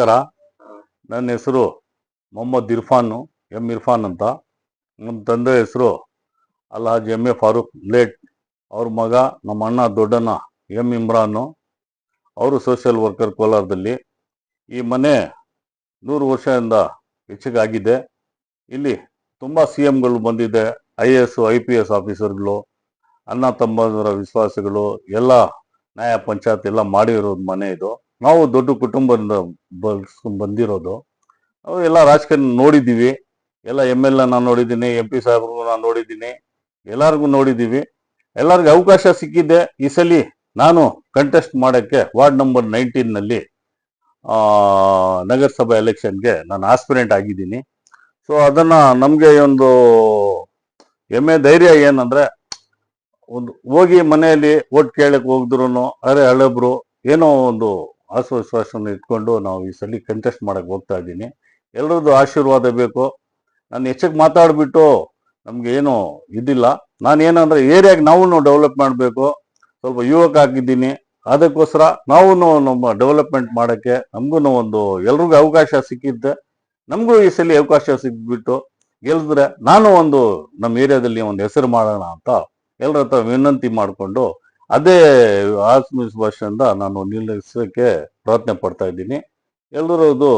ನಮಸ್ಕಾರ. ನನ್ನ ಹೆಸರು ಮೊಹಮ್ಮದ್ ಇರ್ಫಾನ್ ಎಂ ಇರ್ಫಾನ್ ಅಂತ. ನಮ್ಮ ತಂದೆ ಹೆಸರು Alhaj M A Farooq late ಅವ್ರ ಮಗ ನಮ್ಮ ಅಣ್ಣ ದೊಡ್ಡಣ್ಣ ಎಂ ಇಮ್ರಾನು. ಅವರು ಸೋಷಿಯಲ್ ವರ್ಕರ್ ಕೋಲಾರದಲ್ಲಿ. ಈ ಮನೆ ನೂರು ವರ್ಷದಿಂದ ಹೆಚ್ಚಿಗಾಗಿದೆ ಇಲ್ಲಿ ತುಂಬ ಸಿ ಎಮ್ಗಳು ಬಂದಿದೆ. I A S I P S ಆಫೀಸರ್ಗಳು ಅಣ್ಣ, ತಮ್ಮದರ ವಿಶ್ವಾಸಗಳು, ಎಲ್ಲ ನ್ಯಾಯ ಪಂಚಾಯತ್ ಎಲ್ಲ ಮಾಡಿರೋದು ಮನೆ ಇದು. ನಾವು ದೊಡ್ಡ ಕುಟುಂಬದಿಂದ ಬಳಸ್ಕೊಂಡು ಬಂದಿರೋದು. ಎಲ್ಲ ರಾಜಕಾರಣ ನೋಡಿದ್ದೀವಿ. ಎಲ್ಲ ಎಂ ಎಲ್ ನಾನು ನೋಡಿದ್ದೀನಿ, ಎಂ ಪಿ ಸಾಹೇಬ್ರಿಗೂ ನಾನು ನೋಡಿದ್ದೀನಿ. ಎಲ್ಲರಿಗೂ ನೋಡಿದ್ದೀವಿ. ಎಲ್ಲರಿಗೂ ಅವಕಾಶ ಸಿಕ್ಕಿದೆ. ಈ ಸಲ ನಾನು ಕಂಟೆಸ್ಟ್ ಮಾಡೋಕ್ಕೆ ವಾರ್ಡ್ ನಂಬರ್ ನೈನ್ಟೀನ್ನಲ್ಲಿ ನಗರಸಭಾ ಎಲೆಕ್ಷನ್ಗೆ ನಾನು ಆಸ್ಪಿರೆಂಟ್ ಆಗಿದ್ದೀನಿ. ಸೊ ಅದನ್ನ ನಮಗೆ ಒಂದು ಹೆಮ್ಮೆ ಧೈರ್ಯ ಏನಂದ್ರೆ, ಒಂದು ಹೋಗಿ ಮನೆಯಲ್ಲಿ ಓಟ್ ಕೇಳಕ್ಕೆ ಹೋಗಿದ್ರು ಅರೆ ಹಳೆಬ್ರು, ಏನೋ ಒಂದು ಆಶ್ವಾಸನ ಇಟ್ಕೊಂಡು ನಾವು ಈ ಸಲ ಕಂಟೆಸ್ಟ್ ಮಾಡೋಕ್ಕೆ ಹೋಗ್ತಾ ಇದ್ದೀನಿ. ಎಲ್ಲರದ್ದು ಆಶೀರ್ವಾದ ಬೇಕು. ನಾನು ಹೆಚ್ಚಿಗೆ ಮಾತಾಡಿಬಿಟ್ಟು ಏನು ಇದಿಲ್ಲ. ನಾನು ಏನಂದ್ರೆ ಏರಿಯಾಗೆ ನಾವು ಡೆವಲಪ್ ಮಾಡಬೇಕು. ಸ್ವಲ್ಪ ಯುವಕ ಆಗಿದ್ದೀನಿ. ಅದಕ್ಕೋಸ್ಕರ ನಾವು ನಮ್ಮ ಡೆವಲಪ್ಮೆಂಟ್ ಮಾಡೋಕ್ಕೆ ನಮಗೂ ಒಂದು ಎಲ್ರಿಗೂ ಅವಕಾಶ ಸಿಕ್ಕಿದ್ದೆ. ನಮಗೂ ಈ ಸಲ ಅವಕಾಶ ಸಿಕ್ಬಿಟ್ಟು ಗೆಲ್ಲಿದ್ರೆ ನಾನು ಒಂದು ನಮ್ಮ ಏರಿಯಾದಲ್ಲಿ ಒಂದು ಹೆಸರು ಮಾಡೋಣ ಅಂತ ಎಲ್ಲರ ಹತ್ರ ವಿನಂತಿ ಮಾಡಿಕೊಂಡು ಅದೇ ಆತ್ಮವಿಶ್ವಾಸದಿಂದ ನಾನು ನಿಲ್ಲಿಸೋಕ್ಕೆ ಪ್ರಯತ್ನ ಪಡ್ತಾ ಇದ್ದೀನಿ. ಎಲ್ಲರದು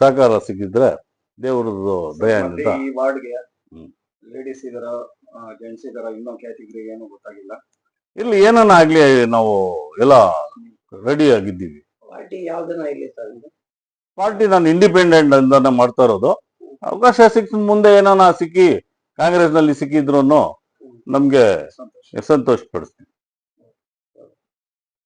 ಸಹಕಾರ ಸಿಕ್ಕಿದ್ರೆ ದೇವರದ್ದು ಮತ್ತೆ ಈ ವಾರ್ಡ್ಗೆ. ಲೇಡೀಸ್ ಇದರ ಜೆಂಟ್ಸ್ ಇದರ ಇನ್ನೊಂದು ಕ್ಯಾಟಗರಿ ಏನು ಗೊತ್ತಾಗಿಲ್ಲ. ಇಲ್ಲಿ ಏನನ್ನ ಆಗ್ಲಿ ನಾವು ಎಲ್ಲ ರೆಡಿ ಆಗಿದ್ದೀವಿ. ಪಾರ್ಟಿ ಯಾವ್ದನ್ನ ಇಲ್ಲಿ ಸರ್ ಇದು? ಪಾರ್ಟಿ ನಾನು ಇಂಡಿಪೆಂಡೆಂಟ್ ಅಂತಾನೆ ಮಾಡ್ತಾ ಇರೋದು. ಅವಕಾಶ ಸಿಕ್ಕ ಮುಂದೆ ಏನಾನ ಸಿಕ್ಕಿ ಕಾಂಗ್ರೆಸ್ನಲ್ಲಿ ಸಿಕ್ಕಿದ್ರು ನಮ್ಗೆ ಸಂತೋಷ. ಸಂತೋಷ ಪಡಿಸ್ತೀನಿ.